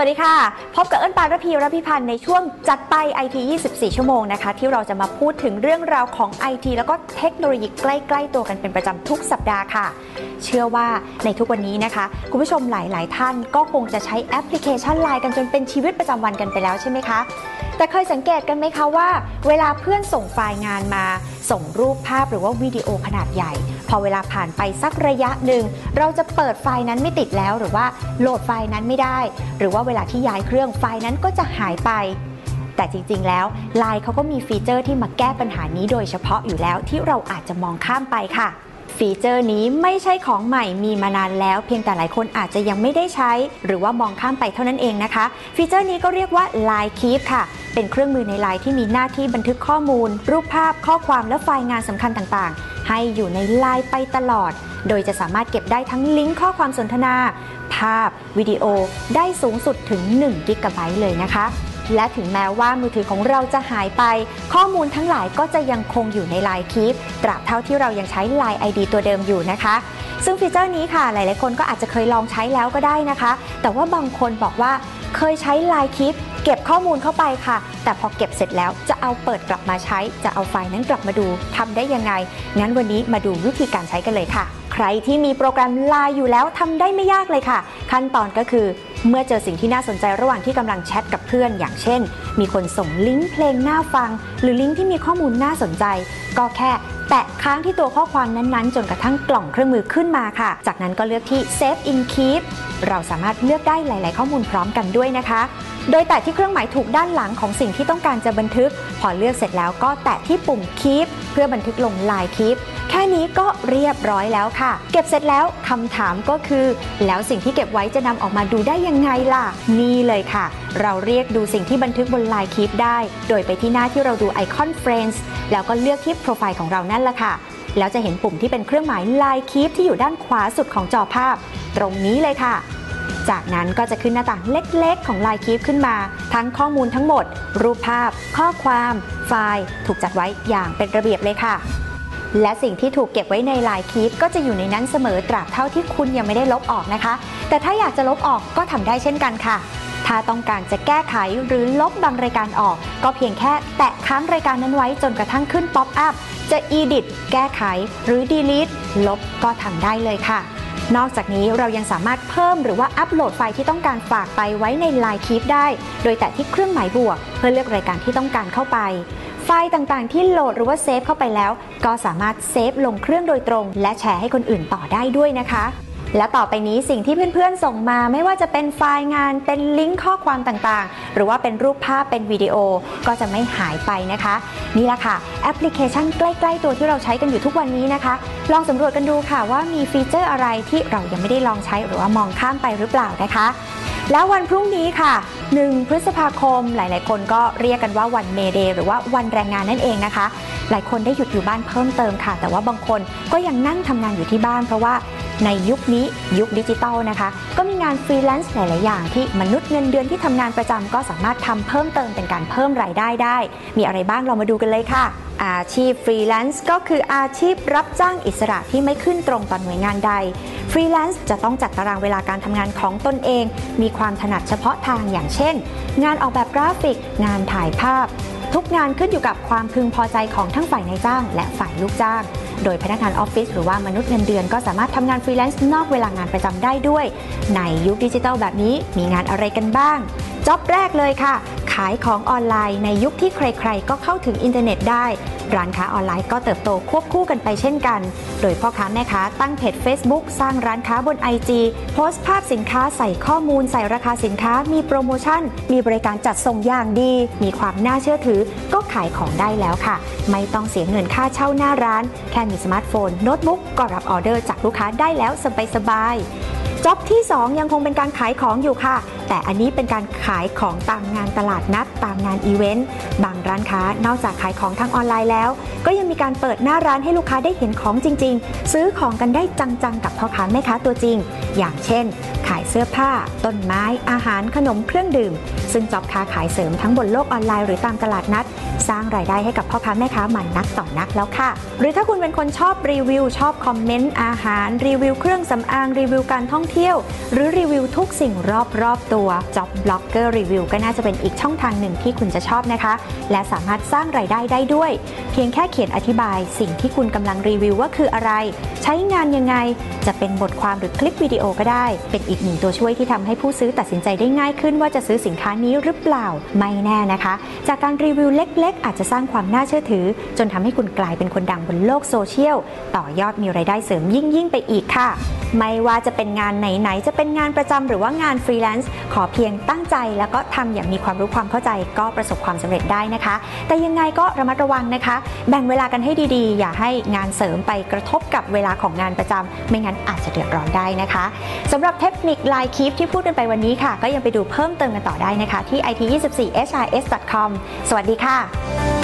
วัสดีค่ะ พบกับเอิญปาระพีรพิพันธ์ในช่วงจัดไป IT 24 ชั่วโมงนะคะ ที่เราจะมาพูดถึงเรื่องราวของ IT แล้วก็เทคโนโลยีใกล้ๆตัวกันเป็นประจำทุกสัปดาห์ค่ะ เชื่อว่าในทุกวันนี้นะคะ คุณผู้ชมหลายๆ ท่านก็คงจะใช้แอปพลิเคชันไลน์กันจนเป็นชีวิตประจำวันกันไปแล้วใช่ไหมคะ แต่เคยสังเกตกันไหมคะว่า เวลาเพื่อนส่งไฟล์งานมา ส่งรูปภาพหรือว่าวิดีโอขนาดใหญ่ พอเวลาผ่านไปสักระยะหนึ่ง เราจะเปิดไฟล์นั้นไม่ติดแล้ว หรือว่าโหลดไฟล์นั้นไม่ได้ หรือว่าเวลาที่ย้ายเครื่องไฟล์นั้นก็จะหายไป แต่จริงๆ แล้ว Line เขาก็มีฟีเจอร์ที่มาแก้ปัญหานี้โดยเฉพาะอยู่แล้วที่เราอาจจะมองข้ามไปค่ะฟีเจอร์นี้ไม่ใช่ของใหม่มีมานานแล้ว เพียงแต่หลายคนอาจจะยังไม่ได้ใช้ หรือว่ามองข้ามไปเท่านั้นเองนะคะ ฟีเจอร์นี้ก็เรียกว่า Line Keep ค่ะ เป็นเครื่องมือใน Line ที่มีหน้าที่บันทึกข้อมูล รูปภาพข้อความและไฟล์งานสำคัญต่างๆ ให้อยู่ใน Line ไปตลอด โดยจะสามารถเก็บได้ทั้งลิงก์ข้อความสนทนา ภาพ วิดีโอ ได้สูงสุดถึง1กิกะไบต์เลยนะคะ และถึงแม้ว่ามือถือของเราจะหายไป ข้อมูลทั้งหลายก็จะยังคงอยู่ใน Line Keep ตราบเท่าที่เรายังใช้ Line ID ตัวเดิมอยู่นะคะซึ่งฟีเจอร์นี้ค่ะ หลาย ๆ คนก็อาจจะเคยลองใช้แล้วก็ได้นะคะ แต่ว่าบางคนบอกว่าเคยใช้ Line Keep เก็บข้อมูลเข้าไปค่ะ แต่พอเก็บเสร็จแล้วจะเอาเปิดกลับมาใช้ จะเอาไฟล์นั้นกลับมาดูทำได้ยังไง งั้นวันนี้มาดูวิธีการใช้กันเลยค่ะ ใครที่มีโปรแกรม Line อยู่แล้วทำได้ไม่ยากเลยค่ะ ขั้นตอนก็คือเมื่อเจอสิ่งที่น่าสนใจระหว่างที่กำลังแชทกับเพื่อน อย่างเช่น มีคนส่งลิงก์เพลงน่าฟัง หรือลิงก์ที่มีข้อมูลน่าสนใจ ก็แค่แตะค้างที่ตัวข้อความนั้นๆ จนกระทั่งกล่องเครื่องมือขึ้นมาค่ะ จากนั้นก็เลือกที่ Save in Keep เราสามารถเลือกได้หลาย ๆ ข้อมูลพร้อมกันด้วยนะคะ โดยแตะที่เครื่องหมายถูกด้านหลังของสิ่งที่ต้องการจะบันทึก พอเลือกเสร็จแล้วก็แตะที่ปุ่ม Keep เพื่อบันทึกลง Line Keep แค่นี้ก็เรียบร้อยแล้วค่ะ เก็บเสร็จแล้วคำถามก็คือ แล้วสิ่งที่เก็บไว้จะนำออกมาดูได้ยังไงล่ะ นี่เลยค่ะ เราเรียกดูสิ่งที่บันทึกบน Line Keep ได้ โดยไปที่หน้าที่เราดูไอคอน Friends แล้วก็เลือกที่โปรไฟล์ของเรานั่นแหละค่ะแล้วจะเห็นปุ่มที่เป็นเครื่องหมาย Line Keep ที่อยู่ด้านขวาสุดของจอภาพ ตรงนี้เลยค่ะ จากนั้นก็จะขึ้นหน้าต่างเล็กๆ ของ Line Keep ขึ้นมา ทั้งข้อมูลทั้งหมด รูปภาพ ข้อความ ไฟล์ถูกจัดไว้อย่างเป็นระเบียบเลยค่ะ และสิ่งที่ถูกเก็บไว้ใน Line Keep ก็จะอยู่ในนั้นเสมอตราบเท่าที่คุณยังไม่ได้ลบออกนะคะ แต่ถ้าอยากจะลบออกก็ทำได้เช่นกันค่ะถ้าต้องการจะแก้ไขหรือลบบางรายการออก ก็เพียงแค่แตะค้างรายการนั้นไว้จนกระทั่งขึ้นป๊อปอัพจะ edit แก้ไข หรือ delete ลบก็ทำได้เลยค่ะ นอกจากนี้เรายังสามารถเพิ่มหรือว่าอัปโหลดไฟล์ที่ต้องการฝากไปไว้ใน Line Keep ได้ โดยแตะที่เครื่องหมายบวก เพื่อเลือกรายการที่ต้องการเข้าไป ไฟล์ต่างๆ ที่โหลดหรือว่าเซฟเข้าไปแล้ว ก็สามารถเซฟลงเครื่องโดยตรง และแชร์ให้คนอื่นต่อได้ด้วยนะคะ และต่อไปนี้สิ่งที่เพื่อนๆ ส่งมาไม่ว่าจะเป็นไฟล์งานเป็นลิงก์ข้อความต่างๆ หรือว่าเป็นรูปภาพเป็นวิดีโอก็จะไม่หายไปนะคะ นี่แหละค่ะ แอปพลิเคชันใกล้ๆ ตัวที่เราใช้กันอยู่ทุกวันนี้นะคะ ลองสำรวจกันดูค่ะว่ามีฟีเจอร์อะไรที่เรายังไม่ได้ลองใช้หรือว่ามองข้ามไปหรือเปล่านะคะ แล้ววันพรุ่งนี้ค่ะ 1 พฤษภาคม หลายๆ คนก็เรียกกันว่าวันเมเดย์หรือว่าวันแรงงานนั่นเองนะคะ หลายคนได้หยุดอยู่บ้านเพิ่มเติมค่ะ แต่ว่าบางคนก็ยังนั่งทำงานอยู่ที่บ้านเพราะว่า ในยุคนี้ยุคดิจิตอลนะคะ ก็มีงานฟรีแลนซ์หลาย ๆ อย่างที่มนุษย์เงินเดือนที่ทำงานประจำก็สามารถทำเพิ่มเติมเป็นการเพิ่มรายได้ได้ มีอะไรบ้างเรามาดูกันเลยค่ะ อาชีพฟรีแลนซ์ก็คืออาชีพรับจ้างอิสระที่ไม่ขึ้นตรงต่อหน่วยงานใดฟรีแลนซ์จะต้องจัดตารางเวลาการทำงานของตนเอง มีความถนัดเฉพาะทางอย่างเช่น งานออกแบบกราฟิก งานถ่ายภาพ ทุกงานขึ้นอยู่กับความพึงพอใจของทั้งฝ่ายนายจ้าง และฝ่ายลูกจ้าง โดยพนักงานออฟฟิศหรือว่ามนุษย์เงินเดือนก็สามารถทำงานฟรีแลนซ์นอกเวลางานประจำได้ด้วย ในยุคดิจิทัลแบบนี้มีงานอะไรกันบ้างจ็อบแรกเลยค่ะ ขายของออนไลน์ในยุคที่ใครๆ ก็เข้าถึงอินเทอร์เน็ตได้ ร้านค้าออนไลน์ก็เติบโตควบคู่กันไปเช่นกัน โดยพ่อค้าแม่ค้าตั้งเพจ Facebook สร้างร้านค้าบน IG โพสต์ภาพสินค้าใส่ข้อมูลใส่ราคาสินค้า มีโปรโมชั่น มีบริการจัดส่งอย่างดี มีความน่าเชื่อถือ ก็ขายของได้แล้วค่ะ ไม่ต้องเสียเงินค่าเช่าหน้าร้าน แค่มีสมาร์ทโฟนโน้ตบุ๊กก็รับออเดอร์จากลูกค้าได้แล้วสบายๆจ็อบที่ 2 ยังคงเป็นการขายของอยู่ค่ะ แต่อันนี้เป็นการขายของตามงานตลาดนัดตามงานอีเวนต์บางร้านค้านอกจากขายของทางออนไลน์แล้ว ก็ยังมีการเปิดหน้าร้านให้ลูกค้าได้เห็นของจริง ๆ ซื้อของกันได้จังๆ กับพ่อค้าแม่ค้าตัวจริง อย่างเช่น ขายเสื้อผ้า ต้นไม้ อาหารขนมเครื่องดื่ม ซึ่งจอบค้าขายเสริมทั้งบนโลกออนไลน์หรือตามตลาดนัด สร้างรายได้ให้กับพ่อค้าแม่ค้ามันนักต่อนักแล้วค่ะ หรือถ้าคุณเป็นคนชอบรีวิว ชอบคอมเมนต์อาหาร รีวิวเครื่องสำอางรีวิวการท่องเที่ยว หรือรีวิวทุกสิ่งรอบๆตัวตัว Job Blogger Review ก็น่าจะเป็นอีกช่องทางหนึ่งที่คุณจะชอบนะคะ และสามารถสร้างรายได้ได้ด้วย เพียงแค่เขียนอธิบายสิ่งที่คุณกำลังรีวิวว่าคืออะไร ใช้งานยังไง จะเป็นบทความหรือคลิปวิดีโอก็ได้ เป็นอีกหนึ่งตัวช่วยที่ทำให้ผู้ซื้อตัดสินใจได้ง่ายขึ้น ว่าจะซื้อสินค้านี้หรือเปล่าไม่แน่นะคะ จากการรีวิวเล็ก ๆ อาจจะสร้างความน่าเชื่อถือ จนทำให้คุณกลายเป็นคนดังบนโลกโซเชียลต่อยอดมีรายได้เสริมยิ่งยิ่งๆไปอีกค่ะ ไม่ว่าจะเป็นงานไหน ๆ จะเป็นงานประจำหรือว่างานฟรีแลนซ์ขอเพียงตั้งใจแล้วก็ทำอย่างมีความรู้ความเข้าใจก็ประสบความสำเร็จได้นะคะ แต่ยังไงก็ระมัดระวังนะคะ แบ่งเวลากันให้ดีๆ อย่าให้งานเสริมไปกระทบกับเวลาของงานประจำไม่งั้นอาจจะเดือดร้อนได้นะคะสำหรับเทคนิคไลน์คีฟที่พูดกันไปวันนี้ค่ะ ก็ยังไปดูเพิ่มเติมกันต่อได้นะคะ ที่ it24hrs.com สวัสดีค่ะ